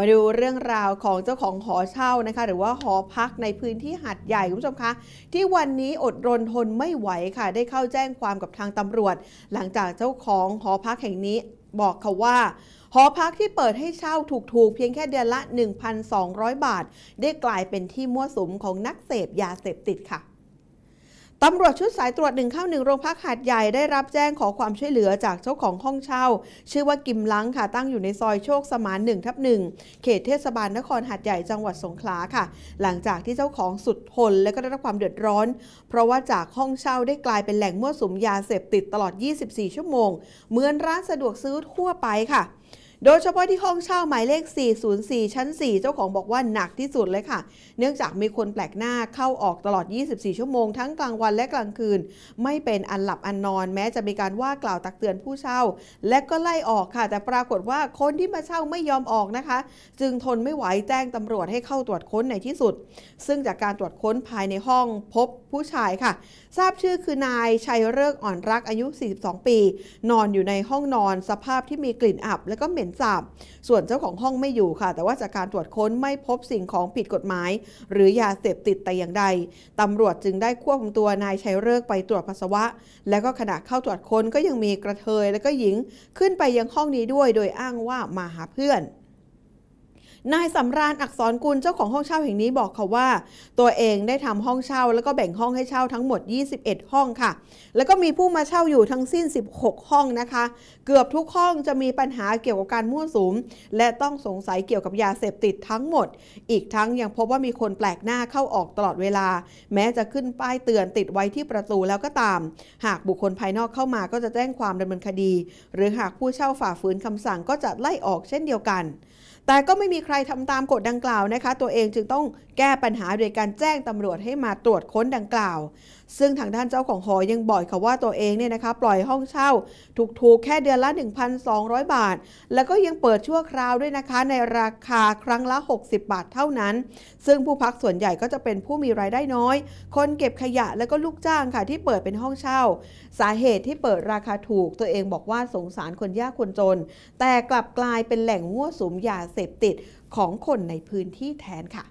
มาดูเรื่องราวของเจ้าของหอเช่านะคะ หรือว่าหอพักในพื้นที่หัดใหญ่คุณผู้ชมคะ ที่วันนี้อดรนทนไม่ไหวค่ะ ได้เข้าแจ้งความกับทางตำรวจ หลังจากเจ้าของหอพักแห่งนี้บอกเขาว่าหอพักที่เปิดให้เช่าถูกๆ เพียงแค่เดือนละ 1,200 บาท ได้กลายเป็นที่มั่วสุมของนักเสพยาเสพติดค่ะ ตำรวจชุดสายตรวจ191โรงพักหาดใหญ่ได้รับแจ้งขอความช่วยเหลือจากเจ้าของห้องเช่า ชื่อว่ากิมลังค่ะตั้งอยู่ในซอยโชคสมาน1ทับ1เขตเทศบาลนครหาดใหญ่จังหวัดสงขลาค่ะ หลังจากที่เจ้าของสุดทนและก็ได้รับความเดือดร้อน เพราะว่าจากห้องเช่าได้กลายเป็นแหล่งมั่วสุมยาเสพติดตลอด 24 ชั่วโมง เหมือนร้านสะดวกซื้อทั่วไปค่ะ โดยเฉพาะที่ห้องเช่าหมายเลข 404 ชั้น 4 เจ้าของบอกว่าหนักที่สุดเลยค่ะ เนื่องจากมีคนแปลกหน้าเข้าออกตลอด 24 ชั่วโมงทั้งกลางวันและกลางคืน ไม่เป็นอันหลับอันนอน แม้จะมีการว่ากล่าวตักเตือนผู้เช่า และก็ไล่ออกค่ะ แต่ปรากฏว่าคนที่มาเช่าไม่ยอมออกนะคะ จึงทนไม่ไหวแจ้งตำรวจให้เข้าตรวจค้นในที่สุด ซึ่งจากการตรวจค้นภายในห้องพบผู้ชายค่ะ ทราบชื่อคือนายชัยเริกอ่อนรักอายุ 42 ปี นอนอยู่ในห้องนอนสภาพที่มีกลิ่นอับ และก็เหม็นสาบ ส่วนเจ้าของห้องไม่อยู่ค่ะ แต่ว่าจากการตรวจค้นไม่พบสิ่งของผิดกฎหมาย หรือยาเสพติดแต่อย่างใดตำรวจจึงได้ควบคุมตัวนายชัยเลิกไปตรวจปัสสาวะ และก็ขณะเข้าตรวจค้นก็ยังมีกระเทยและก็หญิงขึ้นไปยังห้องนี้ด้วย โดยอ้างว่ามาหาเพื่อน นายสำราญอักษรกุลเจ้าของห้องเช่าแห่งนี้บอกเขาว่า ตัวเองได้ทำห้องเช่า แล้วก็แบ่งห้องให้เช่าทั้งหมด 21 ห้องค่ะ แล้วก็มีผู้มาเช่าอยู่ทั้งสิ้น 16 ห้องนะคะ เกือบทุกห้องจะมีปัญหาเกี่ยวกับการมั่วสุม และต้องสงสัยเกี่ยวกับยาเสพติดทั้งหมด อีกทั้งยังพบว่ามีคนแปลกหน้าเข้าออกตลอดเวลา แม้จะขึ้นป้ายเตือนติดไว้ที่ประตูแล้วก็ตาม หากบุคคลภายนอกเข้ามาก็จะแจ้งความดำเนินคดี หรือหากผู้เช่าฝ่าฝืนคำสั่งก็จะไล่ออกเช่นเดียวกัน แต่ก็ไม่มีใครทำตามกฎดังกล่าวนะคะ ตัวเองจึงต้องแก้ปัญหาโดยการแจ้งตำรวจให้มาตรวจค้นดังกล่าว ซึ่งทางด้านเจ้าของหอยังบอกค่ะว่าตัวเองเนี่ยนะคะปล่อยห้องเช่าถูกๆแค่เดือนละ 1,200 บาท แล้วก็ยังเปิดชั่วคราวด้วยนะคะ ในราคาครั้งละ 60 บาทเท่านั้น ซึ่งผู้พักส่วนใหญ่ก็จะเป็นผู้มีรายได้น้อย คนเก็บขยะแล้วก็ลูกจ้างค่ะที่เปิดเป็นห้องเช่า สาเหตุที่เปิดราคาถูก ตัวเองบอกว่าสงสารคนยากคนจน แต่กลับกลายเป็นแหล่งมั่วสุมยาเสพติดของคนในพื้นที่แทนค่ะ